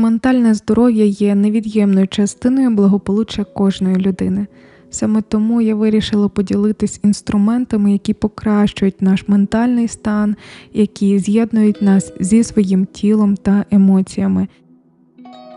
Ментальне здоров'я є невід'ємною частиною благополуччя кожної людини. Саме тому я вирішила поділитись інструментами, які покращують наш ментальний стан, які з'єднують нас зі своїм тілом та емоціями.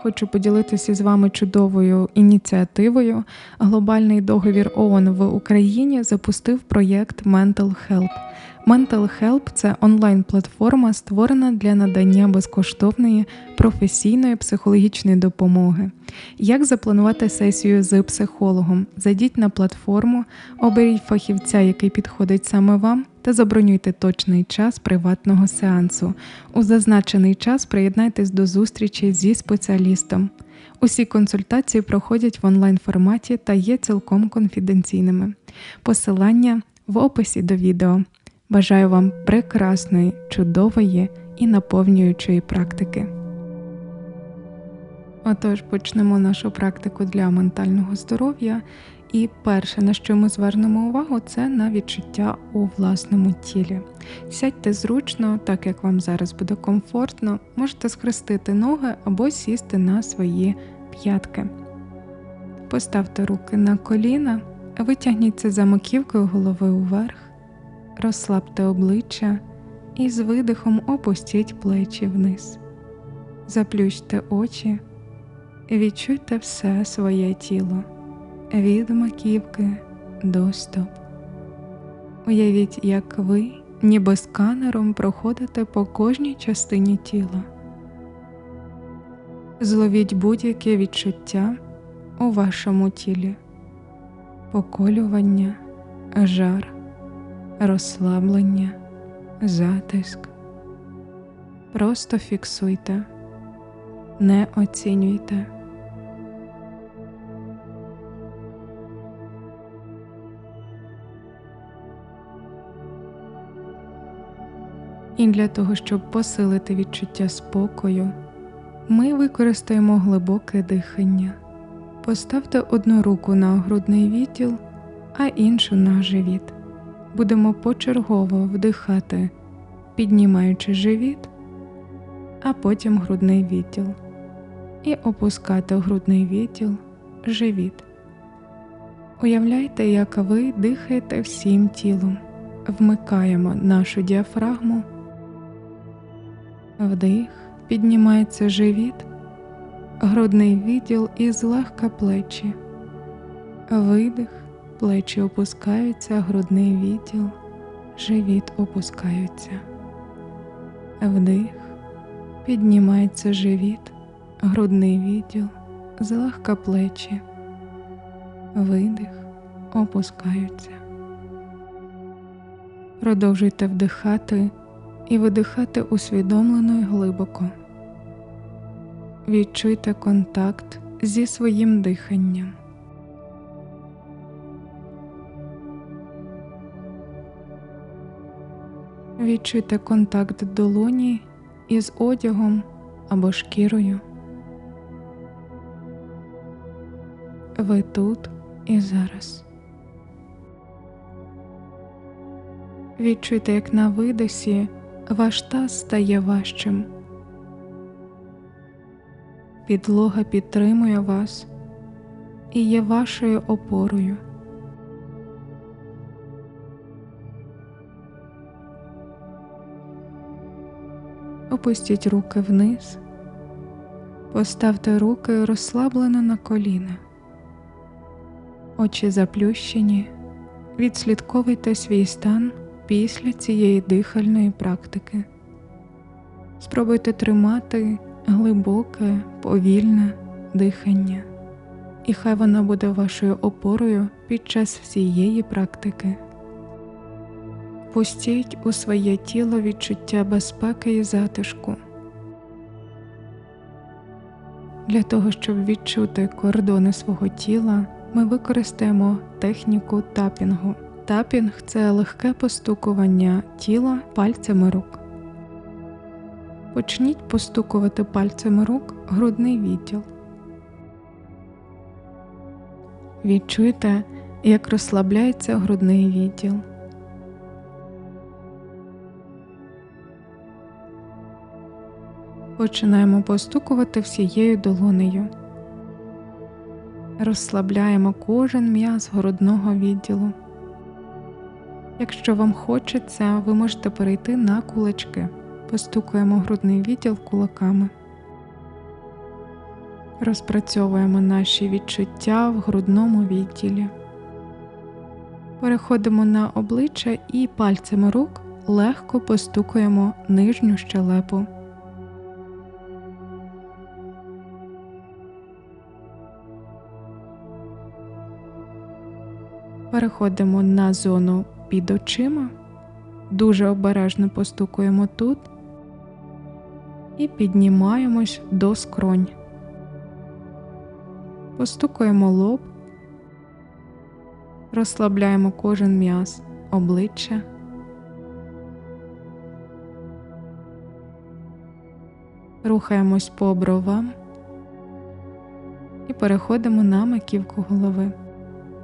Хочу поділитися з вами чудовою ініціативою. Глобальний договір ООН в Україні запустив проєкт Mental Help. Mental Help – це онлайн-платформа, створена для надання безкоштовної професійної психологічної допомоги. Як запланувати сесію з психологом? Зайдіть на платформу, оберіть фахівця, який підходить саме вам, та забронюйте точний час приватного сеансу. У зазначений час приєднайтесь до зустрічі зі спеціалістом. Усі консультації проходять в онлайн форматі та є цілком конфіденційними. Посилання в описі до відео. Бажаю вам прекрасної, чудової і наповнюючої практики. Отож, почнемо нашу практику для ментального здоров'я. І перше, на що ми звернемо увагу, це на відчуття у власному тілі. Сядьте зручно, так як вам зараз буде комфортно, можете схрестити ноги або сісти на свої п'ятки. Поставте руки на коліна, витягніться за маківкою голови уверх, розслабте обличчя і з видихом опустіть плечі вниз. Заплющте очі, відчуйте все своє тіло від маківки до стоп. Уявіть, як ви, ніби сканером проходите по кожній частині тіла. Зловіть будь-яке відчуття у вашому тілі, поколювання, жар, розслаблення, затиск. Просто фіксуйте, не оцінюйте. І для того, щоб посилити відчуття спокою, ми використаємо глибоке дихання. Поставте одну руку на грудний відділ, а іншу на живіт. Будемо почергово вдихати, піднімаючи живіт, а потім грудний відділ. І опускати грудний відділ, живіт. Уявляйте, як ви дихаєте всім тілом. Вмикаємо нашу діафрагму. Вдих, піднімається живіт, грудний відділ і злегка плечі. Видих, плечі опускаються, грудний відділ, живіт опускаються. Вдих, піднімається живіт, грудний відділ, злегка плечі. Видих, опускаються. Продовжуйте вдихати і видихати усвідомлено і глибоко. Відчуйте контакт зі своїм диханням. Відчуйте контакт долоні із одягом або шкірою. Ви тут і зараз. Відчуйте, як на видосі ваш таз стає важчим. Підлога підтримує вас і є вашою опорою. Опустіть руки вниз, поставте руки розслаблено на коліна, очі заплющені, відслідковуйте свій стан після цієї дихальної практики. Спробуйте тримати глибоке, повільне дихання, і хай воно буде вашою опорою під час всієї практики. Пустіть у своє тіло відчуття безпеки і затишку. Для того, щоб відчути кордони свого тіла, ми використаємо техніку тапінгу. Тапінг це легке постукування тіла пальцями рук. Почніть постукувати пальцями рук грудний відділ. Відчуйте, як розслабляється грудний відділ. Починаємо постукувати всією долонею. Розслабляємо кожен м'яз грудного відділу. Якщо вам хочеться, ви можете перейти на кулачки. Постукуємо грудний відділ кулаками. Розпрацьовуємо наші відчуття в грудному відділі. Переходимо на обличчя і пальцями рук легко постукуємо нижню щелепу. Переходимо на зону під очима, дуже обережно постукуємо тут і піднімаємось до скронь. Постукуємо лоб, розслабляємо кожен м'яз обличчя. Рухаємось по бровам і переходимо на маківку голови.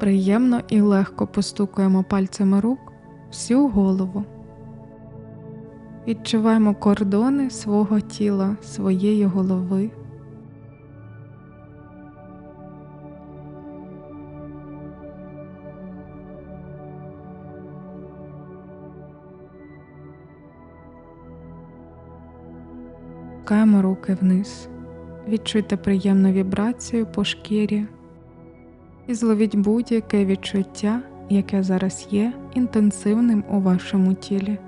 Приємно і легко постукуємо пальцями рук всю голову. Відчуваємо кордони свого тіла, своєї голови. Опускаємо руки вниз. Відчуйте приємну вібрацію по шкірі і зловіть будь-яке відчуття, яке зараз є інтенсивним у вашому тілі.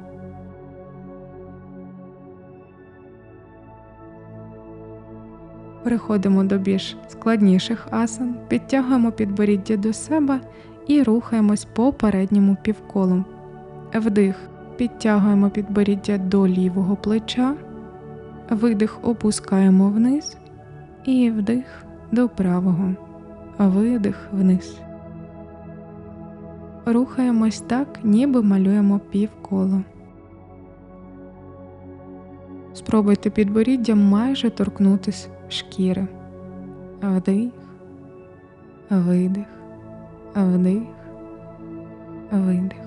Переходимо до більш складніших асан, підтягуємо підборіддя до себе і рухаємось по передньому півколу. Вдих, підтягуємо підборіддя до лівого плеча, видих. Опускаємо вниз. І вдих. До правого видих вниз. Рухаємось так, ніби малюємо півколо. Спробуйте підборіддям майже торкнутись шкіри. Вдих, видих, вдих, видих.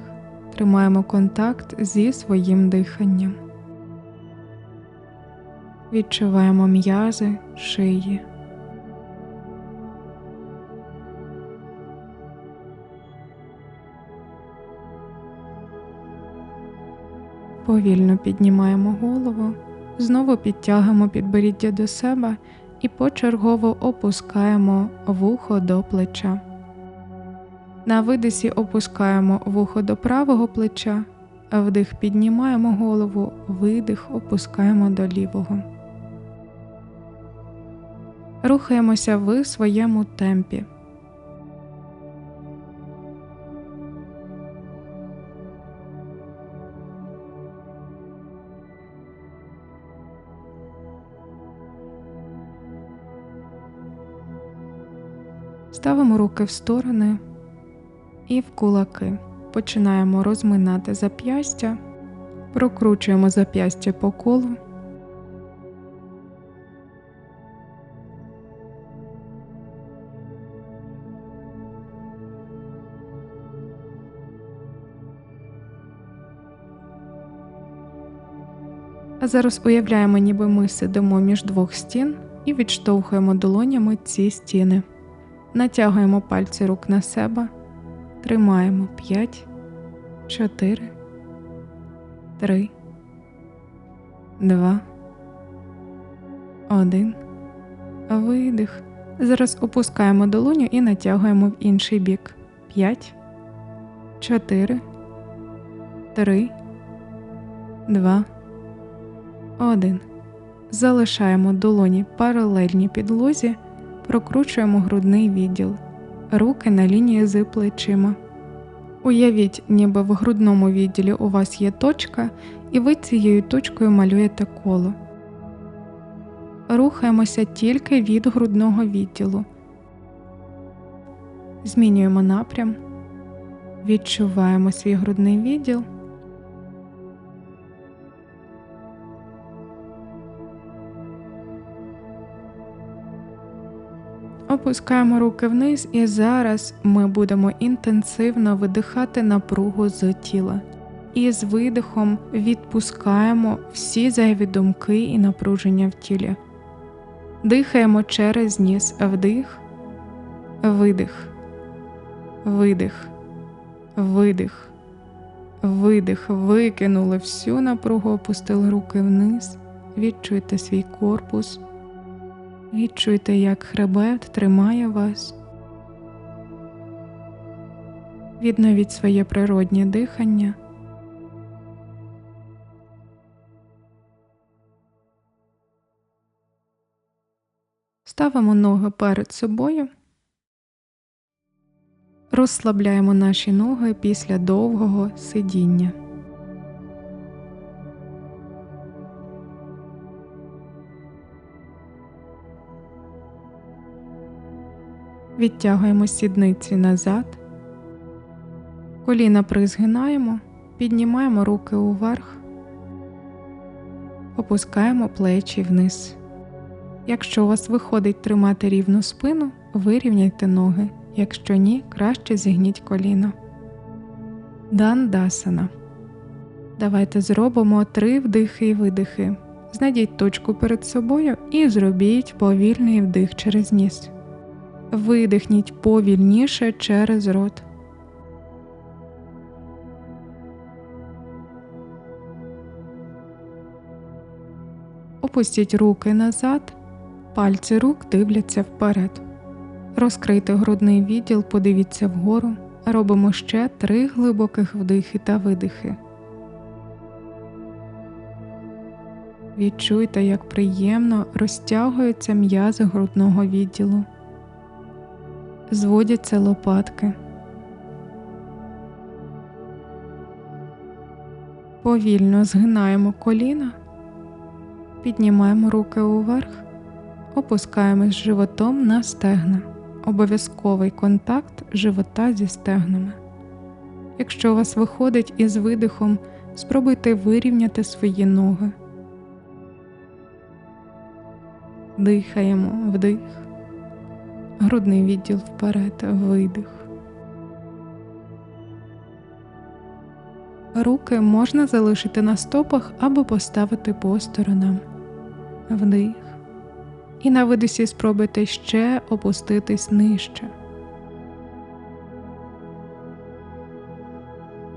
Тримаємо контакт зі своїм диханням. Відчуваємо м'язи шиї. Повільно піднімаємо голову, знову підтягуємо підборіддя до себе і почергово опускаємо вухо до плеча. На видисі опускаємо вухо до правого плеча, вдих піднімаємо голову, видих опускаємо до лівого. Рухаємося в своєму темпі. Ставимо руки в сторони і в кулаки. Починаємо розминати зап'ястя, прокручуємо зап'ястя по колу. А зараз уявляємо, ніби ми сидимо між двох стін і відштовхуємо долонями ці стіни. Натягуємо пальці рук на себе, тримаємо 5, 4, 3, 2, 1. Видих. Зараз опускаємо долоню і натягуємо в інший бік. 5, 4, 3, 2, 1. Залишаємо долоні паралельні підлозі. Прокручуємо грудний відділ, руки на лінії з плечима. Уявіть, ніби в грудному відділі у вас є точка, і ви цією точкою малюєте коло. Рухаємося тільки від грудного відділу. Змінюємо напрям, відчуваємо свій грудний відділ. Опускаємо руки вниз, і зараз ми будемо інтенсивно видихати напругу з тіла. і з видихом відпускаємо всі зайві думки і напруження в тілі. Дихаємо через ніс. Вдих, видих, видих, видих, видих, викинули всю напругу, опустили руки вниз, відчуйте свій корпус, відчуйте, як хребет тримає вас. Відновіть своє природнє дихання. Ставимо ноги перед собою. Розслабляємо наші ноги після довгого сидіння. Відтягуємо сідниці назад. Коліна призгинаємо, піднімаємо руки уверх, опускаємо плечі вниз. Якщо у вас виходить тримати рівну спину, вирівняйте ноги. Якщо ні, краще зігніть коліно. Дандасана. Давайте зробимо три вдихи і видихи. Знайдіть точку перед собою і зробіть повільний вдих через ніс. Видихніть повільніше через рот. Опустіть руки назад, пальці рук дивляться вперед. Розкрийте грудний відділ, подивіться вгору. Робимо ще три глибоких вдихи та видихи. Відчуйте, як приємно розтягуються м'язи грудного відділу, зводяться лопатки. Повільно згинаємо коліна, піднімаємо руки уверх, опускаємось животом на стегна. Обов'язковий контакт живота зі стегнами. Якщо у вас виходить із видихом, спробуйте вирівняти свої ноги. Дихаємо вдих, грудний відділ вперед, видих. Руки можна залишити на стопах або поставити по сторонам. Вдих. І на видисі спробуйте ще опуститись нижче.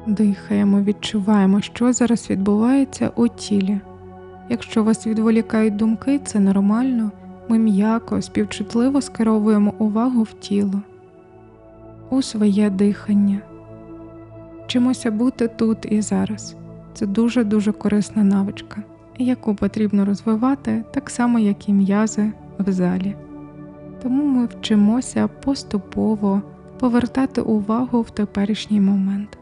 Дихаємо, відчуваємо, що зараз відбувається у тілі. Якщо вас відволікають думки, це нормально, ми м'яко, співчутливо скеровуємо увагу в тіло, у своє дихання. Вчимося бути тут і зараз. Це дуже-дуже корисна навичка, яку потрібно розвивати так само, як і м'язи в залі. Тому ми вчимося поступово повертати увагу в теперішній момент.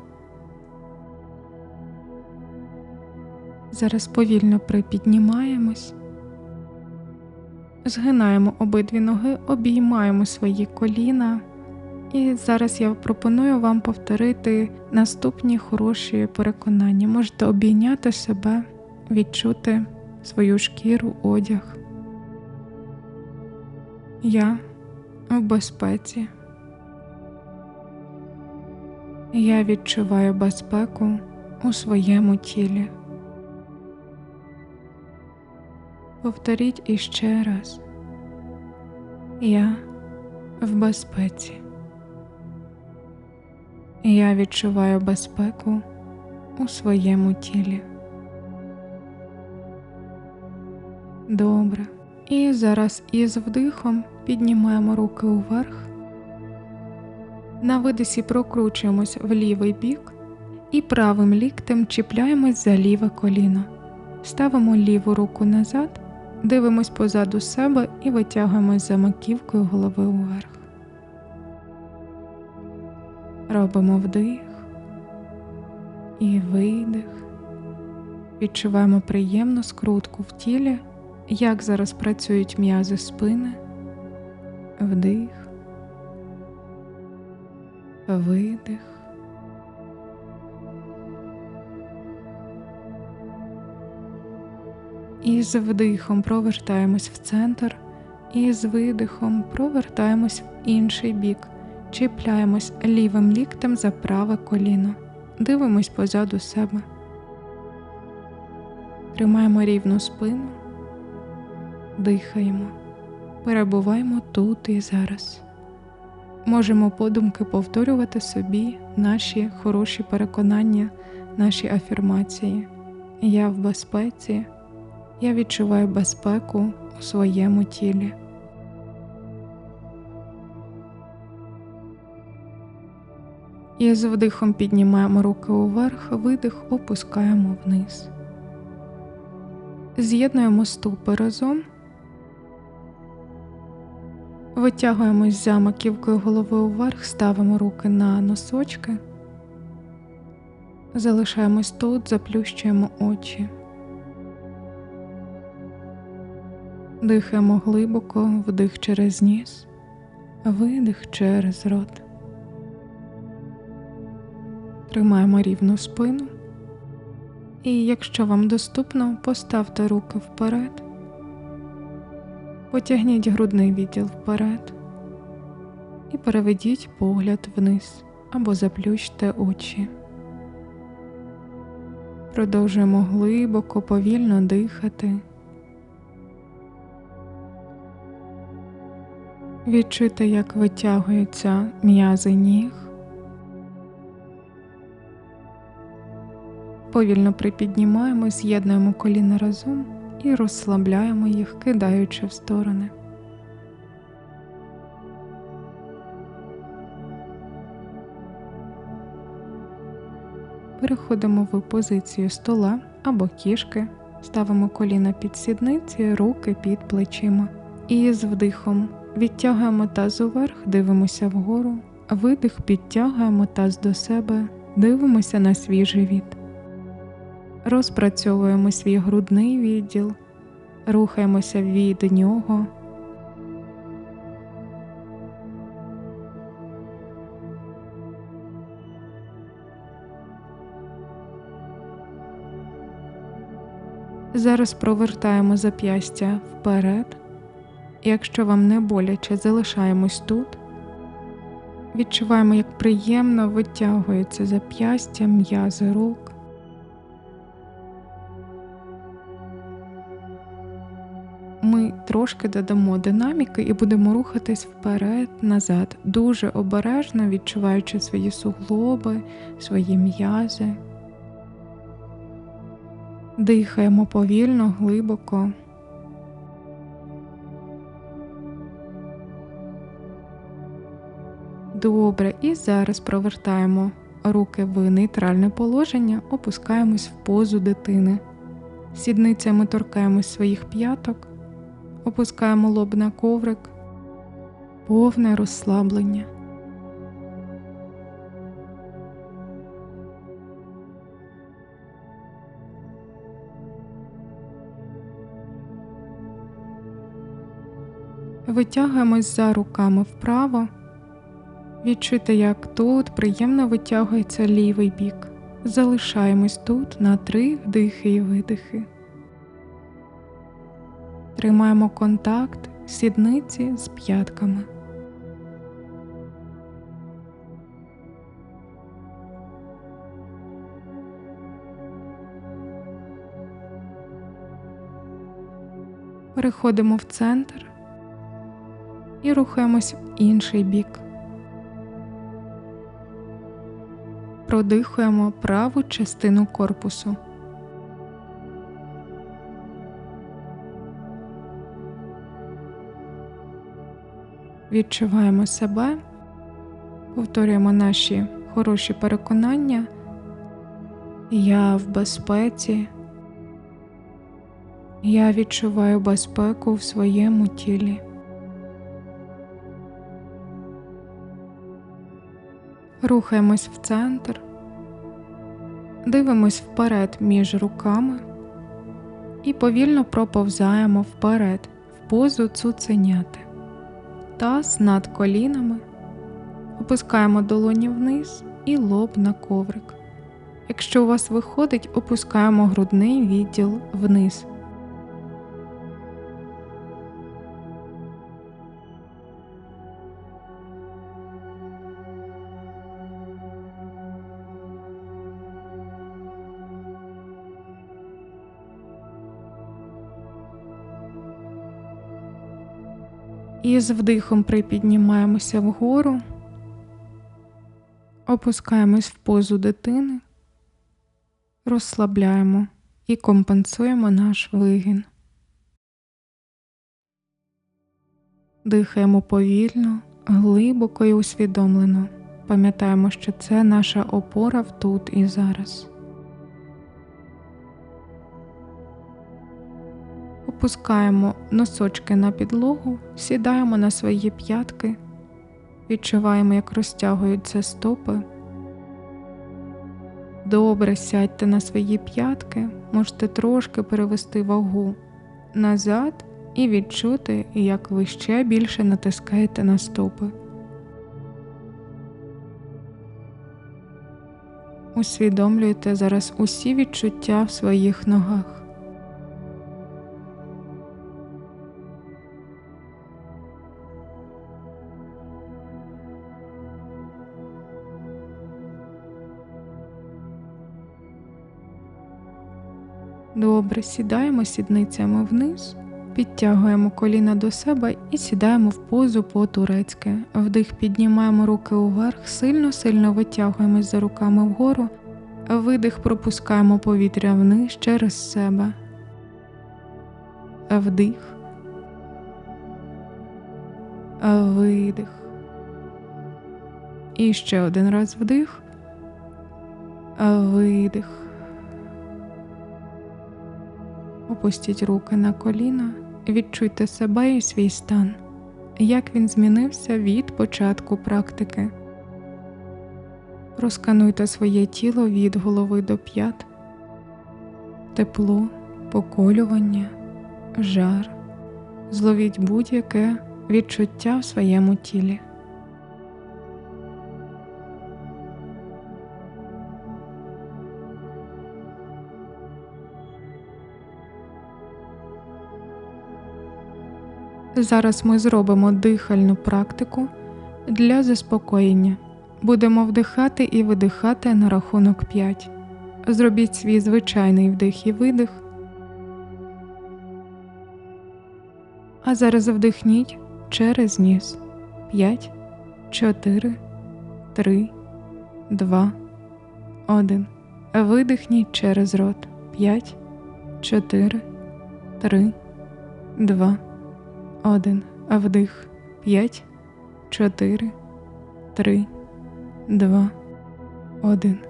Зараз повільно припіднімаємось, згинаємо обидві ноги, обіймаємо свої коліна. І зараз я пропоную вам повторити наступні хороші переконання. Можете обійняти себе, відчути свою шкіру, одяг. Я в безпеці. Я відчуваю безпеку у своєму тілі. Повторіть іще раз. Я в безпеці. Я відчуваю безпеку у своєму тілі. Добре. І зараз із вдихом піднімаємо руки уверх. На видисі прокручуємось в лівий бік і правим ліктем чіпляємось за ліве коліно. Ставимо ліву руку назад, дивимось позаду себе і витягуємось за маківкою голови уверх. Робимо вдих і видих. Відчуваємо приємну скрутку в тілі, як зараз працюють м'язи спини, вдих, видих. І з вдихом провертаємось в центр, і з видихом провертаємось в інший бік чіпляємось лівим ліктем за праве коліно. дивимось позаду себе. Тримаємо рівну спину, дихаємо, перебуваємо тут і зараз. Можемо подумки повторювати собі наші хороші переконання, наші афірмації. Я в безпеці, я відчуваю безпеку у своєму тілі. І з вдихом піднімаємо руки уверх, видих опускаємо вниз. З'єднуємо ступи разом, витягуємось за маківкою голови уверх, ставимо руки на носочки, залишаємось тут, заплющуємо очі. Дихаємо глибоко, вдих через ніс, видих через рот. Тримаємо рівну спину. І якщо вам доступно, поставте руки вперед, потягніть грудний відділ вперед і переведіть погляд вниз або заплющте очі. Продовжуємо глибоко, повільно дихати. Відчуйте, як витягуються м'язи ніг. Повільно припіднімаємо, з'єднуємо коліна разом і розслабляємо їх, кидаючи в сторони. Переходимо в позицію стола або кішки, ставимо коліна під сідниці, руки під плечима. І з вдихом відтягуємо таз уверх, дивимося вгору, видих підтягуємо таз до себе, дивимося на свій живіт. Розпрацьовуємо свій грудний відділ, рухаємося від нього. Зараз провертаємо зап'ястя вперед. Якщо вам не боляче, залишаємось тут. Відчуваємо, як приємно витягується зап'ястя, м'язи рук. Ми трошки додамо динаміки і будемо рухатись вперед, назад, дуже обережно відчуваючи свої суглоби, свої м'язи. Дихаємо повільно, глибоко. Добре, і зараз провертаємо руки в нейтральне положення, опускаємось в позу дитини. Сідницями торкаємось своїх п'яток, опускаємо лоб на коврик, повне розслаблення. Витягуємось за руками вправо. Відчуйте, як тут приємно витягується лівий бік. Залишаємось тут на три вдихи і видихи. Тримаємо контакт сідниці з п'ятками. Переходимо в центр і рухаємось в інший бік. Продихуємо праву частину корпусу. Відчуваємо себе, повторюємо наші хороші переконання. Я в безпеці. Я відчуваю безпеку в своєму тілі. Рухаємось в центр, дивимось вперед між руками і повільно проповзаємо вперед в позу цуценяти. Таз над колінами, опускаємо долоні вниз і лоб на коврик. Якщо у вас виходить, опускаємо грудний відділ вниз. І з вдихом припіднімаємося вгору, опускаємось в позу дитини, розслабляємо і компенсуємо наш вигін. Дихаємо повільно, глибоко і усвідомлено. Пам'ятаємо, що це наша опора в тут і зараз. Опускаємо носочки на підлогу, сідаємо на свої п'ятки, відчуваємо, як розтягуються стопи. Добре сядьте на свої п'ятки, можете трошки перевести вагу назад і відчути, як ви ще більше натискаєте на стопи. Усвідомлюйте зараз усі відчуття в своїх ногах. Добре, сідаємо сідницями вниз, підтягуємо коліна до себе і сідаємо в позу по-турецьки. Вдих піднімаємо руки уверх, сильно-сильно витягуємось за руками вгору, видих пропускаємо повітря вниз через себе. Вдих. Видих. І ще один раз вдих. Видих. Опустіть руки на коліна, відчуйте себе і свій стан, як він змінився від початку практики. Розкануйте своє тіло від голови до п'ят, тепло, поколювання, жар, зловіть будь-яке відчуття в своєму тілі. Зараз ми зробимо дихальну практику для заспокоєння. Будемо вдихати і видихати на рахунок 5. Зробіть свій звичайний вдих і видих. А зараз вдихніть через ніс. 5, 4, 3, 2, 1. Видихніть через рот. 5, 4, 3, 2, один. Вдих. П'ять, чотири, три, два, один.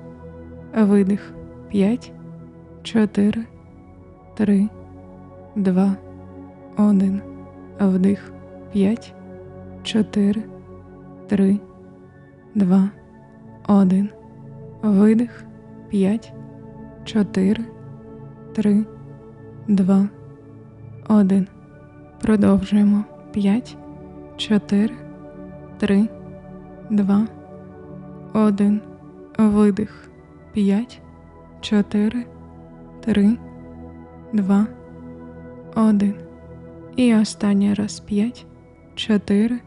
Видих. П'ять, чотири, три, два, один. Вдих. П'ять, чотири, три, два, один. Видих. П'ять, чотири, три, два, один. Продовжуємо 5, 4, 3, 2, 1. Видих. 5, 4, 3, 2, 1. І останній раз 5, 4,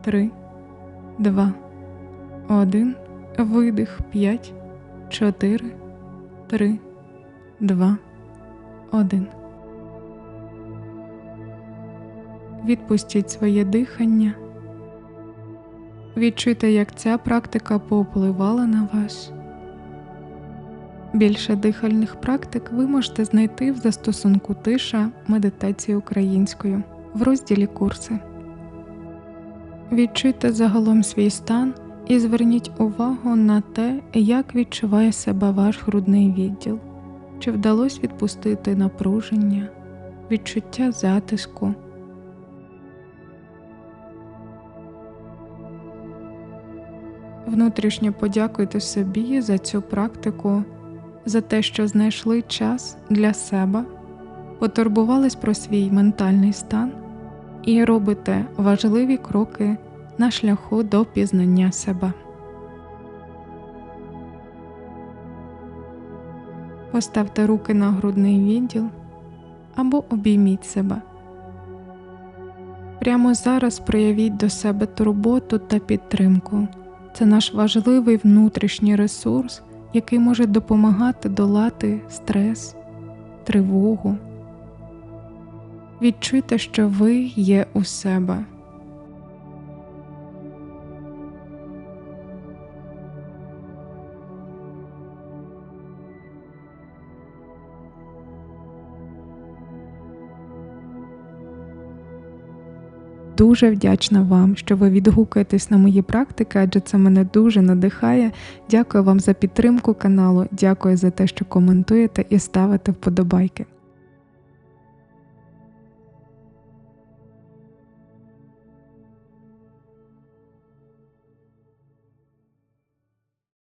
3, 2, 1. Видих 5, 4, 3, 2, 1. Відпустіть своє дихання. Відчуйте, як ця практика повпливала на вас. Більше дихальних практик ви можете знайти в застосунку тиша медитації українською в розділі курси. Відчуйте загалом свій стан і зверніть увагу на те, як відчуває себе ваш грудний відділ, чи вдалося відпустити напруження, відчуття затиску. Внутрішньо подякуйте собі за цю практику, за те, що знайшли час для себе, потурбувались про свій ментальний стан і робите важливі кроки на шляху до пізнання себе. Поставте руки на грудний відділ або обійміть себе. Прямо зараз проявіть до себе турботу та підтримку. Це наш важливий внутрішній ресурс, який може допомагати долати стрес, тривогу. Відчуйте, що ви є у себе, дуже вдячна вам, що ви відгукуєтесь на мої практики, адже це мене дуже надихає. Дякую вам за підтримку каналу. Дякую за те, що коментуєте і ставите вподобайки.